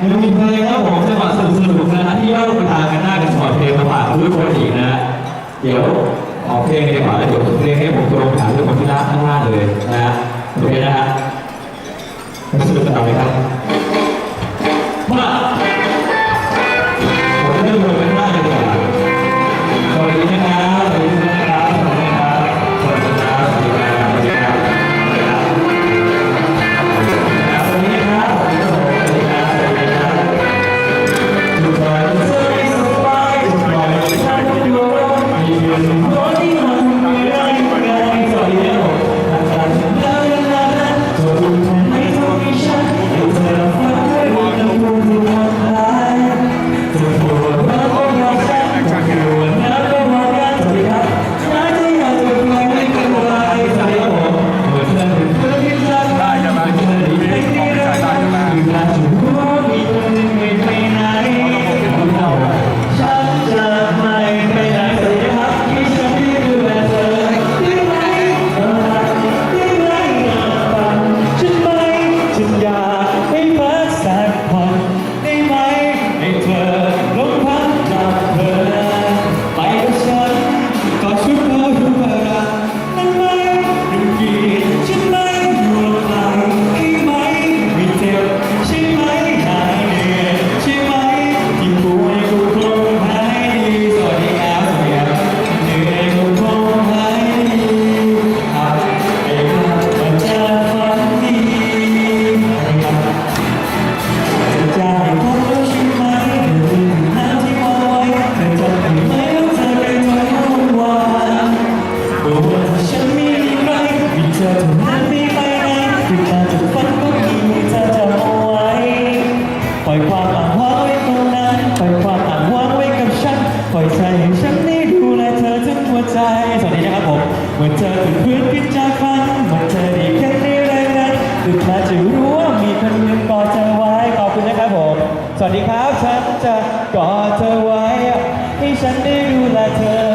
ยังมีเพลงครับผมจังหวะสนุกสนุกๆนะฮะที่เราไปทางกันหน้ากันสอนเพลงมาฝากทุกคนอีกนะ เดี๋ยวออกเพลงกันดีกว่าแล้วเดี๋ยวเพลงให้ผม ความอ่างว้างไว้ตรงนั้นปล่อยความอ่างว้างไว้กับฉันปล่อยใจให้ฉันได้ดูแลเธอทั้งหัวใจ สวัสดีนะครับผมเมื่อเธอถึงพื้นขึ้นจากฝันเมื่อเธอด้แค่นี้แรงนั้นตื่นมาจะรู้ว่ามีคนหนึ่งกอดเธอไว้ ขอบคุณนะครับผม สวัสดีครับ ฉันจะกอดเธอไว้ ให้ฉันได้ดูแลเธอ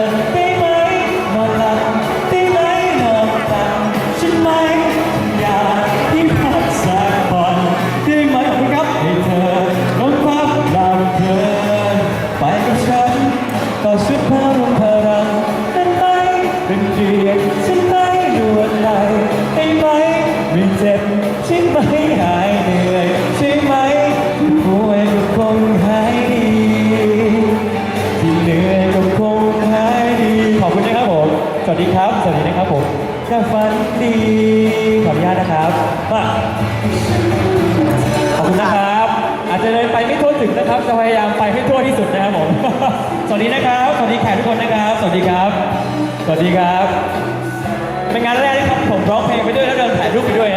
ใช่ไหมหายเหนื่อยใช่ไหมป่วยก็คงหายดีที่เหนื่อยก็คงหายดี ขอบคุณนะครับผม สวัสดีครับ สวัสดีนะครับผมแค่ฝันดี ขออนุญาตนะครับมาขอบคุณนะครับ อาจจะเดินไปไม่ทั่วถึงนะครับ จะพยายามไปให้ทั่วที่สุดนะครับผม สวัสดีนะครับ สวัสดีแขกทุกคนนะครับ สวัสดีครับ สวัสดีครับ เป็นงานแรกที่ผมร้องเพลงไปด้วยแล้วเดินถ่ายรูปไปด้วย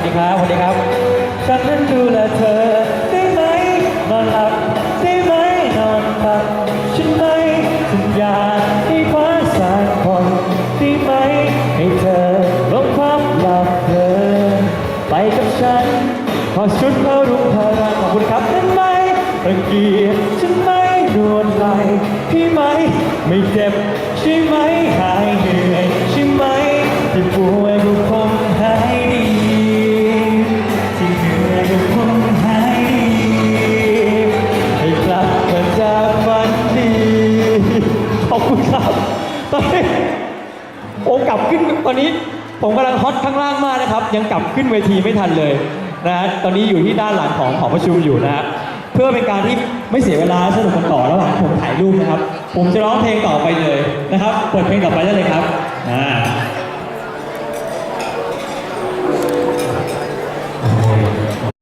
วัสดีครับสวัสดีครับ ฉันนั้นดูแลเธอได้ไหมนอนหลับได้ไหมนอนหลับฉันไหมฉันอยากให้ฟ้าสางคนได้ไหมให้เธอลงความหลับเพลินไปกับฉันขอชุดพรุ่งพลังขอบคุณครับได้ไหมรังเกียจฉันไหมนวดไหลพี่ไหม ไม่เจ็บใช่ไหมหายเหนื่อยใช่ไหมที่ปวย อนนี้โอ้กลับขึ้นตอนนี้ผมกำลังฮอตข้างล่างมากนะครับ ยังกลับขึ้นเวทีไม่ทันเลยนะฮะตอนนี้อยู่ที่ด้านหลังของหอประชุมอยู่นะฮะเพื่อเป็นการที่ไม่เสียเวลาสนุกกันต่อระหว่างผมถ่ายรูปนะครับ ผมจะร้องเพลงต่อไปเลยนะครับเปิดเพลงต่อไปได้เลยครับอ่า